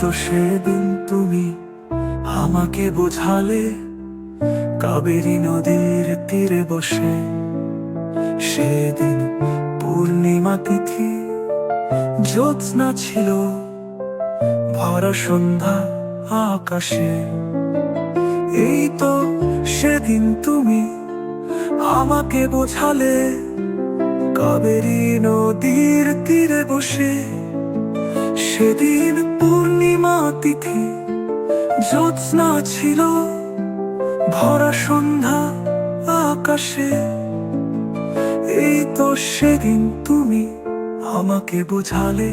তো সেদিন তুমি আমাকে বোঝালে কাবেরী নদীর তীরে বসে। সেদিন পূর্ণিমা তিথি, জ্যোৎস্না ছিল ভরা সন্ধ্যা আকাশে। এই তো সেদিন তুমি আমাকে বোঝালে কাবেরী নদীর তীরে বসে। সেদিন তিথি জ্যোৎস্না ছিল ভরা সন্ধ্যা আকাশে। এই তো সেদিন তুমি আমাকে বোঝালে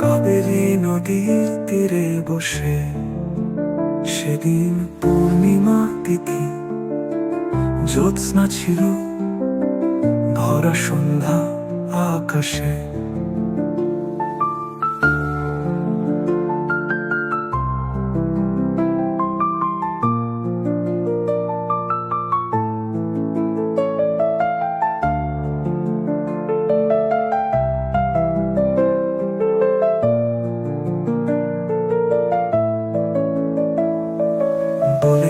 কাবেরী নদীর তীরে বসে। সেদিন পূর্ণিমা তিথি, জ্যোৎস্না ছিল ভরা সন্ধ্যা আকাশে।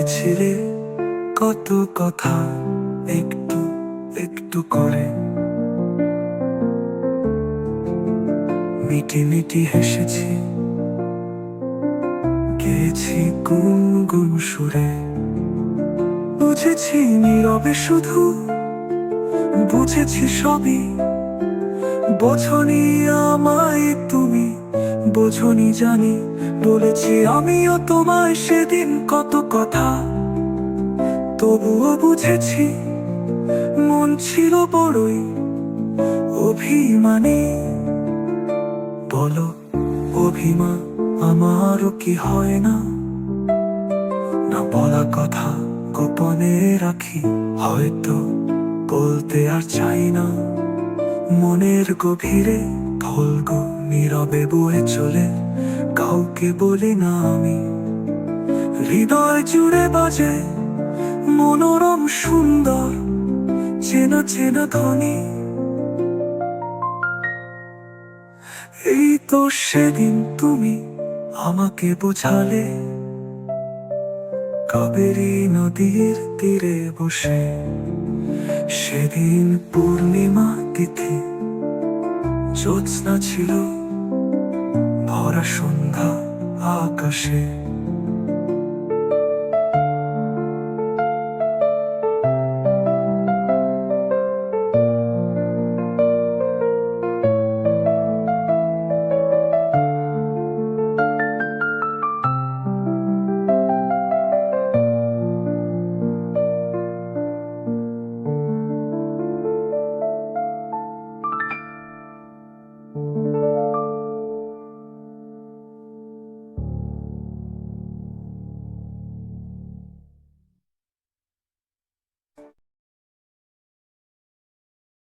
বলেছিলে কত কথা একটু একটু করে। মিটি মিটি হেসেছি গেছি গুনগুন সুরে। বুঝেছি নীরবে শুধু, বুঝেছি সবই, বোঝনি আমায় বোঝনি জানি, বলেছি আমিও তোমায় সেদিন কত কথা। তবুও বুঝেছি মন ছিল বড়ই অভিমানী। বলো অভিমান আমারও কি হয় না? না বলা কথা গোপনে রাখি, হয়তো বলতে আর চাই না। মনের গভীরে ফলগো নীরবে বয়ে চলে, কাউকে বলি না আমি। হৃদয় জুড়ে বাজে মনোরম সুন্দর, চেনা চেনা ধ্বনি। এই তো সেদিন তুমি আমাকে বোঝালে, কাবেরী নদীর তীরে বসে। সেদিন পূর্ণিমা তিথি, জ্যোৎস্না ছিল ভরা সন্ধ্যা আকাশে।